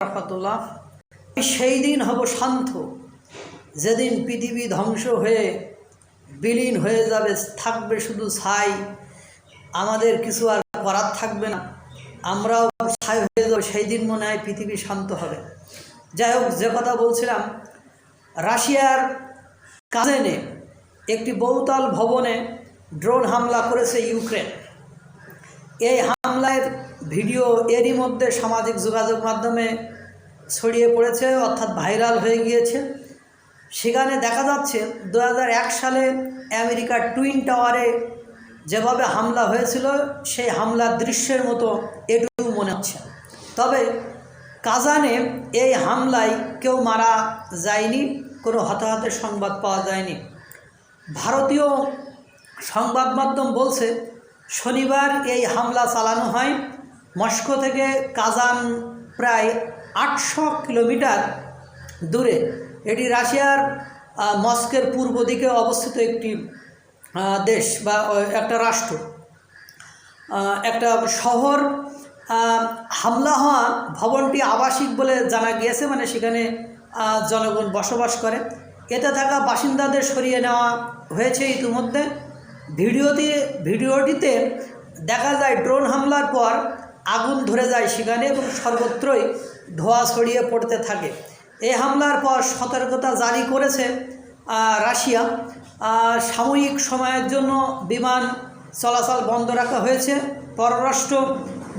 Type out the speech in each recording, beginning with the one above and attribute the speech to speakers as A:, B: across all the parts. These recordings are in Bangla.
A: রহমতুল্লাহ সেই দিন হব শান্ত। যেদিন পৃথিবী ধ্বংস হয়ে বিলীন হয়ে যাবে, থাকবে শুধু ছাই। আমাদের কিছু আর করার থাকবে না। আমরাও ছাই হয়ে যাব সেই দিন মনে হয় পৃথিবী শান্ত হবে। যাই হোক, যে কথা বলছিলাম, রাশিয়ার কাজেনে একটি বহুতল ভবনে ড্রোন হামলা করেছে ইউক্রেন। এই হামলার ভিডিও এরই মধ্যে সামাজিক যোগাযোগ মাধ্যমে ছড়িয়ে পড়েছে, অর্থাৎ ভাইরাল হয়ে গিয়েছে। সেখানে দেখা যাচ্ছে দু হাজার এক সালে আমেরিকার টুইন টাওয়ারে যেভাবে হামলা হয়েছিল, সেই হামলার দৃশ্যের মতো এটুকু মনে হচ্ছে। তবে কাজানে এই হামলায় কেউ মারা যায়নি, কোনো হতাহতের সংবাদ পাওয়া যায়নি। ভারতীয় সংবাদ মাধ্যম বলছে, শনিবার এই হামলা চালানো হয়। মস্কো থেকে কাজান প্রায় আটশো কিলোমিটার দূরে। এটি রাশিয়ার মস্কের পূর্ব দিকে অবস্থিত একটি দেশ বা একটা রাষ্ট্র। একটা শহর হামলা হওয়া ভবনটি আবাসিক বলে জানা গিয়েছে মানে সেখানে জনগণ বসবাস করে। এতে থাকা বাসিন্দাদের সরিয়ে নেওয়া হয়েছে ইতিমধ্যে। ভিডিওতে ভিডিওটিতে দেখা যায়, ড্রোন হামলার পর আগুন ধরে যায় সেখানে এবং সর্বত্রই ধোঁয়া ছড়িয়ে পড়তে থাকে। এই হামলার পর সতর্কতা জারি করেছে রাশিয়া। সাময়িক সময়ের জন্য বিমান চলাচল বন্ধ রাখা হয়েছে। পররাষ্ট্র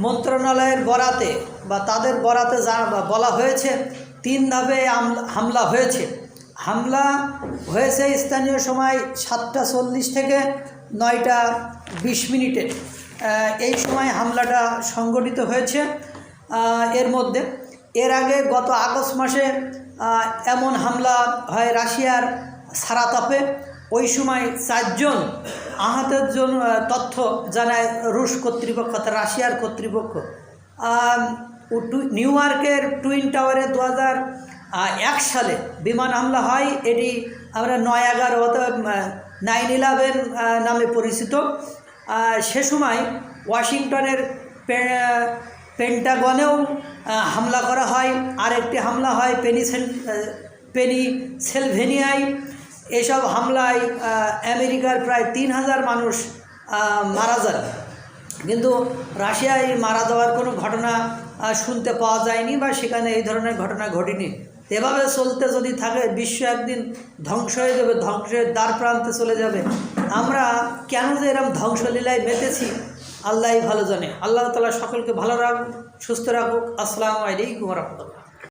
A: মন্ত্রণালয়ের বরাতে বা তাদের বরাতে যা বলা হয়েছে, তিন ধাপে হামলা হয়েছে। হামলা হয়েছে স্থানীয় সময় সাতটা চল্লিশ থেকে নয়টা বিশ মিনিটে। এই সময় হামলাটা সংগঠিত হয়েছে। এর মধ্যে এর আগে গত আগস্ট মাসে এমন হামলা হয় রাশিয়ার সারাতাপে। ওই সময় চারজন আহতের জন্য তথ্য জানায় রুশ কর্তৃপক্ষ অর্থাৎ রাশিয়ার কর্তৃপক্ষ। নিউ ইয়র্কের টুইন টাওয়ারে দু এক সালে বিমান হামলা হয়। এটি আমরা নয় এগারো অথবা নাইন ইলেভেন নামে পরিচিত। সে সময় ওয়াশিংটনের পেন্টাগনেও হামলা করা হয়। আরেকটি হামলা হয় পেনিসেন পেনি সেলভেনিয়ায় এসব হামলায় আমেরিকার প্রায় তিন হাজার মানুষ মারা যান। কিন্তু রাশিয়ায় মারা যাওয়ার কোনো ঘটনা শুনতে পাওয়া যায়নি বা সেখানে এই ধরনের ঘটনা ঘটেনি। এভাবে চলতে যদি থাকে, বিশ্ব একদিন ধ্বংস হয়ে যাবে, ধ্বংসের দ্বার প্রান্তে চলে যাবে। আমরা কেন যে এরকম ধ্বংসলীলায় মেতেছি, আল্লাহই ভালো জানে। আল্লাহ তালা সকলকে ভালো রাখুক, সুস্থ রাখুক। আসসালামু আলাইকুম রহমতুল্লাহ।